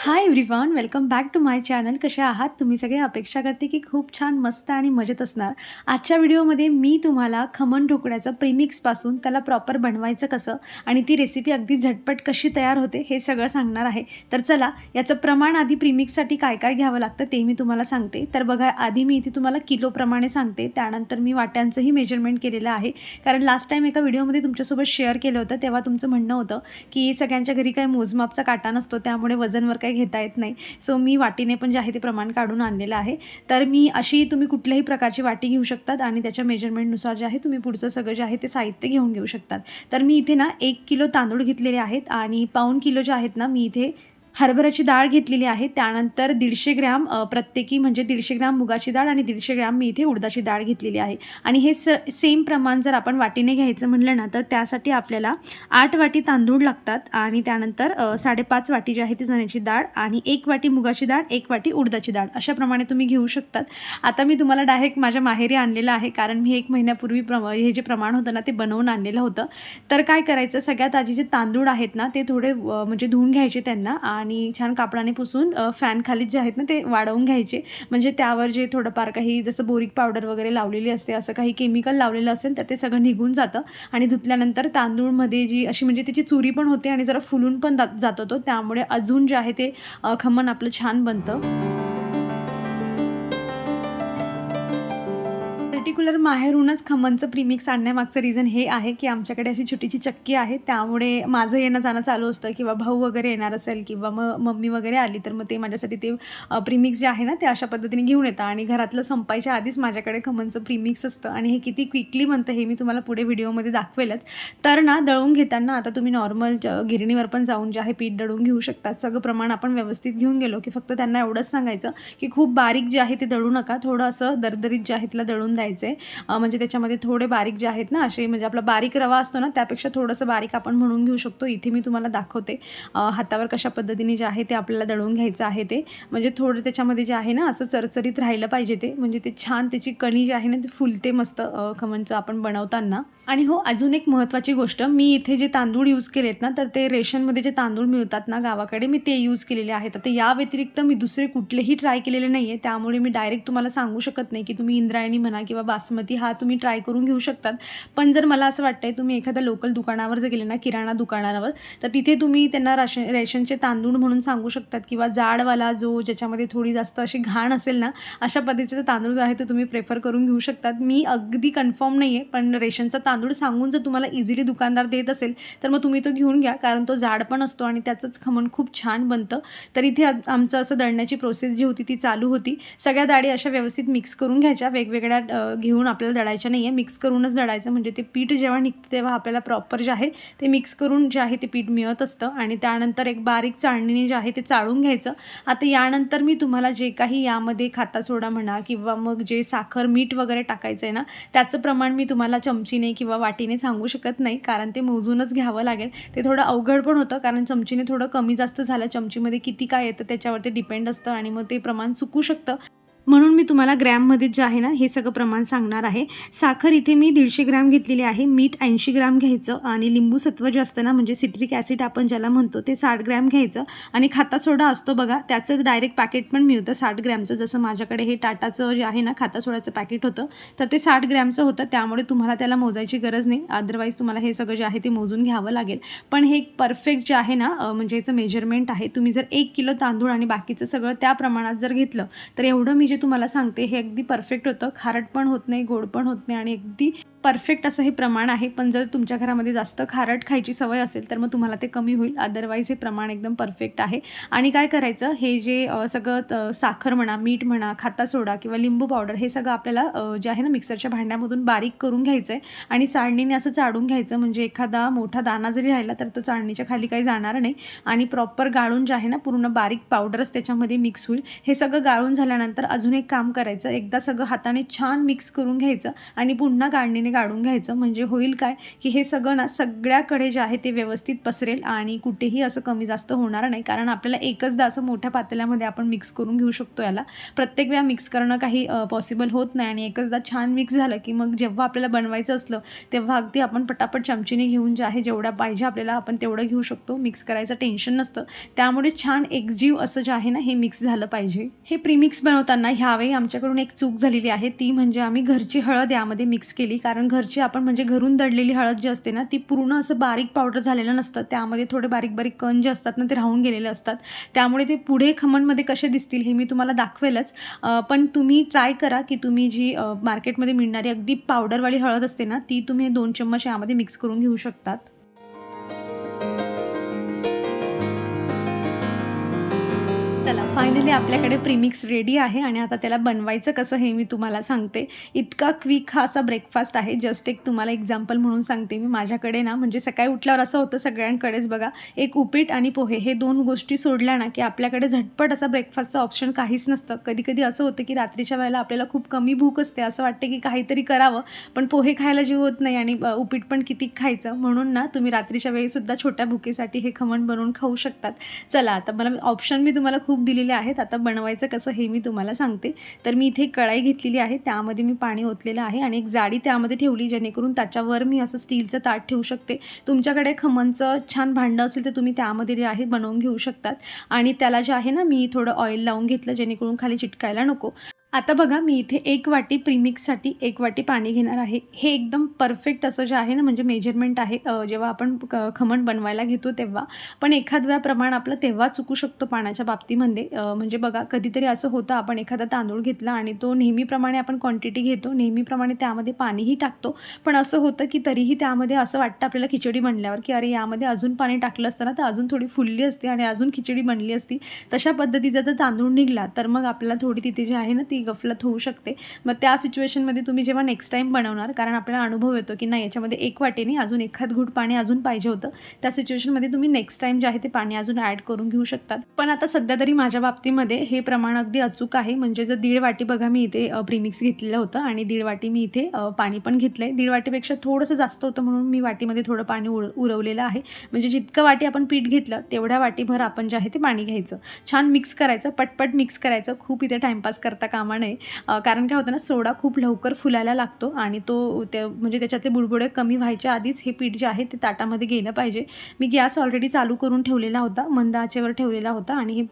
Hi everyone welcome back to my channel कसे आहात? तुम्ही सगळे अपेक्षा करते की खूप छान मस्त आणि मजेत असणार. आजच्या व्हिडिओमध्ये मी तुम्हाला खमण ढोकळ्याचं प्रीमिक्सपासून त्याला प्रॉपर बनवायचं कसं आणि ती रेसिपी अगदी झटपट कशी तयार होते हे सगळं सांगणार आहे. तर चला याचं प्रमाण आधी प्रीमिक्ससाठी काय काय घ्यावं लागतं ते मी तुम्हाला सांगते. तर बघा आधी मी इथे तुम्हाला किलोप्रमाणे सांगते. त्यानंतर मी वाट्यांचंही मेजरमेंट केलेलं आहे. कारण लास्ट टाईम एका व्हिडिओमध्ये तुमच्यासोबत शेअर केलं होतं तेव्हा तुमचं म्हणणं होतं की सगळ्यांच्या घरी काही मोजमापचा काटा नसतो त्यामुळे वजनवर काही घेता येत नाही. सो मी वाटीने पण जे आहे ते प्रमाण काढून आणलेलं आहे. तर मी अशी तुम्ही कुठल्याही प्रकारची वाटी घेऊ शकतात आणि त्याच्या मेजरमेंटनुसार जे आहे तुम्ही पुढचं सगळं जे आहे ते साहित्य घेऊन घेऊ शकतात. तर मी इथे ना एक किलो तांदूळ घेतलेले आहेत आणि पाऊण किलो जे आहेत ना मी इथे हरभऱ्याची डाळ घेतलेली आहे. त्यानंतर दीडशे ग्रॅम प्रत्येकी म्हणजे दीडशे ग्रॅम मुगाची डाळ आणि दीडशे ग्रॅम मी इथे उडदाची डाळ घेतलेली आहे. आणि हे स सेम प्रमाण जर आपण वाटीने घ्यायचं म्हणलं ना तर त्यासाठी आपल्याला आठ वाटी तांदूळ लागतात आणि त्यानंतर साडेपाच वाटी जी आहे ती चण्याची डाळ आणि एक वाटी मुगाची डाळ एक वाटी उडदाची डाळ अशाप्रमाणे तुम्ही घेऊ शकतात. आता मी तुम्हाला डायरेक्ट माझ्या माहेरी आणलेलं आहे कारण मी एक महिन्यापूर्वी प्र हे जे प्रमाण होतं ना ते बनवून आणलेलं होतं. तर काय करायचं सगळ्यात आधी जे तांदूळ आहेत ना ते थोडे म्हणजे धुवून घ्यायचे त्यांना आणि आणि छान कापडाने पुसून फॅन खाली जे आहेत ना ते वाढवून घ्यायचे. म्हणजे त्यावर जे थोडंफार काही जसं बोरिक पावडर वगैरे लावलेली असते असं काही केमिकल लावलेलं असेल तर ते सगळं निघून जातं. आणि धुतल्यानंतर तांदूळमध्ये जी अशी म्हणजे त्याची चुरी पण होते आणि जरा फुलून पण जात जातो तो त्यामुळे अजून जे आहे ते अ, खमण आपलं छान बनतं. पर्टिक्युलर माहेरूनच खमनचं प्रीमिक्स आणण्यामागचं रिझन हे आहे की आमच्याकडे अशी छोटीशी चक्की आहे. त्यामुळे माझं येणं जाणं चालू असतं किंवा भाऊ वगैरे येणार असेल किंवा मग मम्मी वगैरे आली तर मग ते माझ्यासाठी ते प्रीमिक्स जे आहे ना ते अशा पद्धतीने घेऊन येतं आणि घरातलं संपायच्या आधीच माझ्याकडे खमनचं प्रीमिक्स असतं. आणि हे किती क्विकली म्हणतं हे मी तुम्हाला पुढे व्हिडिओमध्ये दाखवेलच. तर ना दळून घेताना आता तुम्ही नॉर्मल गिरणीवर पण जाऊन जे आहे पीठ दळून घेऊ शकतात. सगळं प्रमाण आपण व्यवस्थित घेऊन गेलो की फक्त त्यांना एवढंच सांगायचं की खूप बारीक जे आहे ते दळू नका. थोडं असं दरदरीत जे आहे तिला दळून द्यायचं आहे म्हणजे त्याच्यामध्ये थोडे बारीक जे आहेत ना असे म्हणजे आपला बारीक रवा असतो ना त्यापेक्षा थोडंसं बारीक आपण म्हणून घेऊ शकतो. इथे मी तुम्हाला दाखवते. हातावर कशा पद्धतीने जे आहे ते आपल्याला दळून घ्यायचं आहे ते. म्हणजे थोडं त्याच्यामध्ये जे आहे ना असं चरचरीत राहिलं पाहिजे ते. म्हणजे ते छान त्याची कणी जी आहे ना ती फुलते मस्त खमणचं आपण बनवताना. आणि हो अजून एक महत्त्वाची गोष्ट मी इथे जे तांदूळ यूज केलेत ना तर ते रेशनमध्ये जे तांदूळ मिळतात ना गावाकडे मी ते यूज केलेले आहेत. आता या व्यतिरिक्त मी दुसरे कुठलेही ट्राय केलेले नाही आहे त्यामुळे मी डायरेक्ट तुम्हाला सांगू शकत नाही की तुम्ही इंद्रायणी म्हणा किंवा बासमती हा तुम्ही ट्राय करून घेऊ शकतात. पण जर मला असं वाटतंय तुम्ही एखाद्या लोकल दुकानावर जर गेले ना किराणा दुकानावर तर तिथे तुम्ही त्यांना राशन रेशनचे तांदूळ म्हणून सांगू शकतात किंवा जाडवाला जो ज्याच्यामध्ये थोडी जास्त अशी घाण असेल ना अशा पद्धतीचा तांदूळ जो आहे तो तुम्ही प्रेफर करून घेऊ शकतात. मी अगदी कन्फर्म नाही आहे पण रेशनचा तांदूळ सांगून जर तुम्हाला इझिली दुकानदार देत असेल तर मग तुम्ही तो घेऊन घ्या कारण तो जाड पण असतो आणि त्याचंच खमण खूप छान बनतं. तर इथे आमचं असं दळण्याची प्रोसेस जी होती ती चालू होती. सगळ्या डाळी अशा व्यवस्थित मिक्स करून घ्यायच्या. वेगवेगळ्या घेऊन आपल्याला दळायच्या नाही आहे मिक्स करूनच दळायचं. म्हणजे ते पीठ जेव्हा निघतं तेव्हा आपल्याला प्रॉपर जे आहे ते मिक्स करून जे आहे ते पीठ मिळत असतं. आणि त्यानंतर एक बारीक चाळणीने जे आहे ते चाळून घ्यायचं. आता यानंतर मी तुम्हाला जे काही यामध्ये खाता सोडा म्हणा किंवा मग जे साखर मीठ वगैरे टाकायचं आहे ना त्याचं प्रमाण मी तुम्हाला चमचीने किंवा वाटीने सांगू शकत नाही. कारण ते मोजूनच घ्यावं लागेल. ते थोडं अवघड पण होतं. कारण चमचीने थोडं कमी जास्त झालं. चमचीमध्ये किती काय येतं त्याच्यावरती डिपेंड असतं. आणि मग ते प्रमाण चुकू शकतं. म्हणून मी तुम्हाला ग्रॅममध्ये जे आहे ना हे सगळं प्रमाण सांगणार आहे. साखर इथे मी दीडशे ग्रॅम घेतलेली आहे. मीठ ऐंशी ग्रॅम घ्यायचं आणि लिंबू सत्व जे असतं ना म्हणजे सिट्रिक ॲसिड आपण ज्याला म्हणतो ते साठ ग्रॅम घ्यायचं. आणि खाता सोडा असतो बघा त्याचं डायरेक्ट पॅकेट पण मिळतं साठ ग्रॅमचं. जसं माझ्याकडे हे टाटाचं जे आहे ना खाता सोड्याचं पॅकेट होतं तर ते साठ ग्रॅमचं होतं. त्यामुळे तुम्हाला त्याला मोजायची गरज नाही. अदरवाईज तुम्हाला हे सगळं जे आहे ते मोजून घ्यावं लागेल. पण हे परफेक्ट जे आहे ना म्हणजे याचं मेजरमेंट आहे. तुम्ही जर एक किलो तांदूळ आणि बाकीचं सगळं त्या प्रमाणात जर घेतलं तर एवढं मी जे तुम्हाला सांगते हे अगदी परफेक्ट होतं. खारट पण होत नाही गोड पण होत नाही आणि अगदी परफेक्ट असं हे प्रमाण आहे पण जर तुमच्या घरामध्ये जास्त खारट खायची सवय असेल तर मग तुम्हाला ते कमी होईल. अदरवाईज हे प्रमाण एकदम परफेक्ट आहे. आणि काय करायचं हे जे सगळं साखर म्हणा मीठ म्हणा खाता सोडा किंवा लिंबू पावडर हे सगळं आपल्याला जे आहे ना मिक्सरच्या भांड्यामधून बारीक करून घ्यायचं आहे. आणि चाळणीने असं चाळून घ्यायचं म्हणजे एखादा मोठा दाणा जरी राहिला तर तो चाळणीच्या खाली काही जाणार नाही. आणि प्रॉपर गाळून जे आहे ना पूर्ण बारीक पावडरच त्याच्यामध्ये मिक्स होईल. हे सगळं गाळून झाल्यानंतर अजून एक काम करायचं एकदा सगळं हाताने छान मिक्स करून घ्यायचं आणि पुन्हा गाळणीने गाडून घ्यायचं. म्हणजे होईल काय? की हे सगळं ना सगळ्याकडे जे आहे ते व्यवस्थित पसरेल आणि कुठेही असं कमी जास्त होणार नाही. कारण आपल्याला एकचदा असं मोठ्या पातेल्यामध्ये आपण मिक्स करून घेऊ शकतो याला. प्रत्येक वेळा मिक्स करणं काही पॉसिबल होत नाही आणि एकचदा छान मिक्स झालं की मग जेव्हा आपल्याला बनवायचं असलं तेव्हा अगदी आपण पटापट चमचीने घेऊन जे आहे जेवढा पाहिजे आपल्याला आपण तेवढं घेऊ शकतो. मिक्स करायचं टेन्शन नसतं. त्यामुळे छान एकजीव असं जे आहे ना हे मिक्स झालं पाहिजे. हे प्रीमिक्स बनवताना ह्यावेळी आमच्याकडून एक चूक झालेली आहे. ती म्हणजे आम्ही घरची हळद यामध्ये मिक्स केली. कारण कारण घरची आपण म्हणजे घरून दडलेली हळद जी असते ना ती पूर्ण असं बारीक पावडर झालेलं नसतं. त्यामध्ये थोडे बारीक बारीक कण जे असतात ना ते राहून गेलेले असतात. त्यामुळे ते पुढे खमणमध्ये कसे दिसतील हे मी तुम्हाला दाखवेलच. पण तुम्ही ट्राय करा की तुम्ही जी मार्केटमध्ये मिळणारी अगदी पावडरवाली हळद असते ना ती तुम्ही दोन चम्मच यामध्ये मिक्स करून घेऊ शकतात. फायनली आपल्याकडे प्रीमिक्स रेडी आहे आणि आता त्याला बनवायचं कसं हे मी तुम्हाला सांगते. इतका क्विक हा असा ब्रेकफास्ट आहे. जस्ट एक तुम्हाला एक्झाम्पल म्हणून सांगते मी माझ्याकडे ना म्हणजे सकाळी उठल्यावर असं होतं सगळ्यांकडेच बघा एक उपीट आणि पोहे हे दोन गोष्टी सोडल्या ना की आपल्याकडे झटपट असा ब्रेकफास्टचं ऑप्शन काहीच नसतं. कधी कधी असं होतं की रात्रीच्या वेळेला आपल्याला खूप कमी भूक असते असं वाटतं की काहीतरी करावं पण पोहे खायला जीव होत नाही आणि उपीट पण किती खायचं म्हणून ना तुम्ही रात्रीच्या वेळीसुद्धा छोट्या भुकेसाठी हे खमण बनवून खाऊ शकतात. चला आता मला ऑप्शन मी तुम्हाला खूप दिलेली आहेत. आता बनवायचं कसं हे मी तुम्हाला सांगते. तर मी इथे कढाई घेतलेली आहे. त्यामध्ये मी पाणी ओतलेलं आहे आणि एक जाडी त्यामध्ये ठेवली जेणेकरून त्याच्यावर मी असं स्टीलचं ताट ठेवू शकते. तुमच्याकडे खमणचं छान भांडं असेल तर तुम्ही त्यामध्ये जे आहे बनवून घेऊ शकतात. आणि त्याला जे आहे ना मी थोडं ऑइल लावून घेतलं जेणेकरून खाली चिटकायला नको. आता बघा मी इथे एक वाटी प्रीमिक्ससाठी एक वाटी पाणी घेणार आहे. हे एकदम परफेक्ट असं जे आहे ना म्हणजे मेजरमेंट आहे जेव्हा आपण क- खमण बनवायला घेतो तेव्हा. पण एखाद्या प्रमाण आपलं तेव्हा चुकू शकतो पाण्याच्या बाबतीमध्ये. म्हणजे बघा कधीतरी असं होतं आपण एखादा तांदूळ घेतला आणि तो नेहमीप्रमाणे आपण क्वांटिटी घेतो नेहमीप्रमाणे त्यामध्ये पाणीही टाकतो. पण असं होतं की तरीही त्यामध्ये असं वाटतं आपल्याला खिचडी बनल्यावर की अरे यामध्ये अजून पाणी टाकलं असतं ना तर अजून थोडी फुलली असते आणि अजून खिचडी बनली असती. तशा पद्धतीचा जर तांदूळ निघला तर मग आपल्याला थोडी तिथे जी आहे ना ती गफलत होऊ शकते. मग त्या सिच्युएशनमध्ये तुम्ही जेव्हा नेक्स्ट टाईम बनवणार कारण आपल्याला अनुभव येतो की नाही याच्यामध्ये एक वाटेने अजून एखाद घूट पाणी अजून पाहिजे होतं. त्या सिच्युएशनमध्ये तुम्ही नेक्स्ट टाईम जे आहे ते पाणी अजून ॲड करून घेऊ शकतात. पण आता सध्या तरी माझ्या बाबतीमध्ये हे प्रमाण अगदी अचूक आहे. म्हणजे जर दीड वाटी बघा मी इथे प्रीमिक्स घेतलेलं होतं आणि दीड वाटी मी इथे पाणी पण घेतलं आहे दीड वाटीपेक्षा थोडंसं जास्त होतं म्हणून मी वाटीमध्ये थोडं पाणी उर उरवलेलं आहे. म्हणजे जितकं वाटी आपण पीठ घेतलं तेवढ्या वाटीभर आपण जे आहे ते पाणी घ्यायचं. छान मिक्स करायचं पटपट मिक्स करायचं. खूप इथे टाईमपास करता काम नये कारण काय होतं ना सोडा खूप लवकर फुलायला लागतो आणि तो ते म्हणजे त्याच्याचे बुडबुडे कमी व्हायच्या आधीच हे पीठ जे आहे ते ताटामध्ये गेलं पाहिजे. मी गॅस ऑलरेडी चालू करून ठेवलेला होता मंद आचेवर ठेवलेला होता आणि हे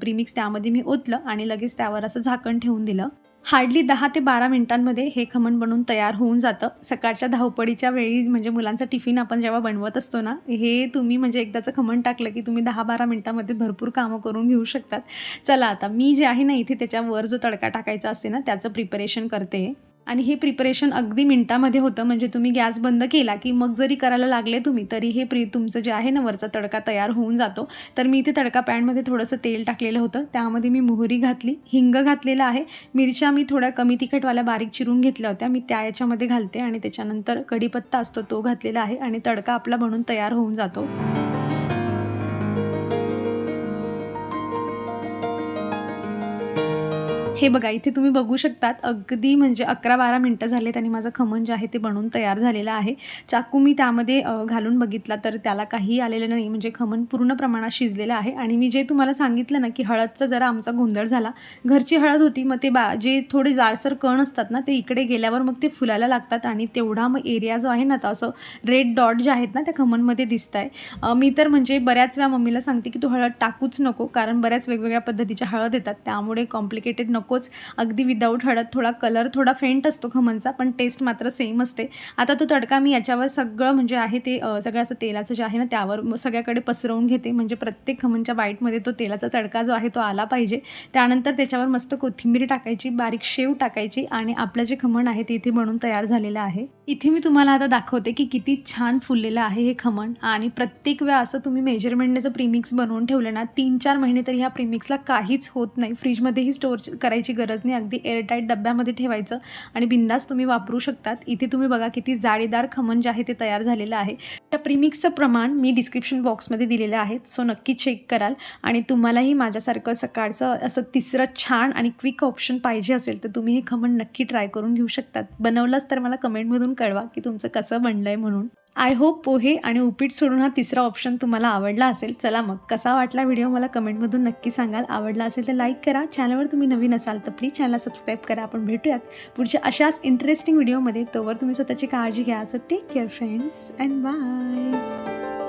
प्रीमिक्स त्यामध्ये मी ओतलं आणि लगेच त्यावर असं झाकण ठेवून दिलं. हार्डली दहा ते बारा मिनिटांमध्ये हे खमण बनवून तयार होऊन जातं. सकाळच्या धावपळीच्या वेळी म्हणजे मुलांचा टिफिन आपण जेव्हा बनवत असतो ना हे तुम्ही म्हणजे एकदाचं खमण टाकलं की तुम्ही दहा बारा मिनटामध्ये भरपूर कामं करून घेऊ शकतात. चला आता मी जे आहे ना इथे त्याच्यावर जो तडका टाकायचा असते ना त्याचं प्रिपरेशन करते. आणि हे प्रिपरेशन अगदी मिनटामध्ये होतं. म्हणजे तुम्ही गॅस बंद केला की मग जरी करायला लागले तुम्ही तरी हे प्री तुमचं जे आहे ना वरचा तडका तयार होऊन जातो. तर मी इथे तडका पॅनमध्ये थोडंसं तेल टाकलेलं होतं. त्यामध्ये मी मोहरी घातली हिंग घातलेलं आहे. मिरच्या मी थोड्या कमी तिखटवाल्या बारीक चिरून घेतल्या होत्या. मी त्या याच्यामध्ये घालते आणि त्याच्यानंतर कढीपत्ता असतो तो घातलेला आहे आणि तडका आपला बनून तयार होऊन जातो. हे बघा इथे तुम्ही बघू शकतात अगदी म्हणजे अकरा बारा मिनटं झालेत आणि माझं खमण जे आहे ते बनवून तयार झालेलं आहे. चाकू मी त्यामध्ये घालून बघितला तर त्याला काहीही आलेलं नाही म्हणजे खमण पूर्ण प्रमाणात शिजलेलं आहे. आणि मी जे तुम्हाला सांगितलं ना की हळदचा जरा आमचा गोंधळ झाला. घरची हळद होती मग ते बा जे थोडे जाडसर कण असतात ना ते इकडे गेल्यावर मग ते फुलायला लागतात आणि तेवढा मग एरिया जो आहे ना तो असं रेड डॉट जे आहेत ना त्या खमणमध्ये दिसत आहे मी तर म्हणजे बऱ्याच वेळा मम्मीला सांगते की तू हळद टाकूच नको कारण बऱ्याच वेगवेगळ्या पद्धतीच्या हळद येतात त्यामुळे कॉम्प्लिकेटेड नको नकोच. अगदी विदाऊट हळद थोडा कलर थोडा फेंट असतो खमणचा पण टेस्ट मात्र सेम असते. आता तो तडका मी याच्यावर सगळं म्हणजे आहे ते सगळं असं तेलाचं जे आहे ना त्यावर सगळ्याकडे पसरवून घेते. म्हणजे प्रत्येक खमणच्या बाईटमध्ये तो तेलाचा तडका जो आहे तो आला पाहिजे. त्यानंतर त्याच्यावर मस्त कोथिंबीर टाकायची बारीक शेव टाकायची आणि आपलं जे खमण आहे ते इथे बनून तयार झालेलं आहे. इथे मी तुम्हाला आता दाखवते की किती छान फुललेलं आहे हे खमण. आणि प्रत्येक वेळा असं तुम्ही मेजरमेंटने जर प्रीमिक्स बनवून ठेवलं ना तीन चार महिने तरी ह्या प्रीमिक्सला काहीच होत नाही. फ्रीजमध्येही स्टोअर करायची करायची गरज नाही. अगदी एअरटाईट डब्यामध्ये ठेवायचं आणि बिंदास तुम्ही वापरू शकतात. इथे तुम्ही बघा किती जाळीदार खमन जे आहे ते तयार झालेलं आहे. त्या प्रीमिक्सचं प्रमाण मी डिस्क्रिप्शन बॉक्समध्ये दिलेलं आहे. सो नक्की चेक कराल. आणि तुम्हालाही माझ्यासारखं सकाळचं असं तिसरं छान आणि क्विक ऑप्शन पाहिजे असेल तर तुम्ही हे खमण नक्की ट्राय करून घेऊ शकतात. बनवलंच तर मला कमेंटमधून कळवा की तुमचं कसं बनलं आहे म्हणून. आय होप पोहे आणि उपीट सोडून हा तिसरा ऑप्शन तुम्हाला आवडला असेल. चला मग कसा वाटला व्हिडिओ मला कमेंटमधून नक्की सांगाल. आवडला असेल तर लाईक करा. चॅनलवर तुम्ही नवीन असाल तर प्लीज चॅनलला सबस्क्राईब करा. आपण भेटूयात पुढच्या अशाच इंटरेस्टिंग व्हिडिओमध्ये तोवर तुम्ही स्वतःची काळजी घ्या. So take care friends and bye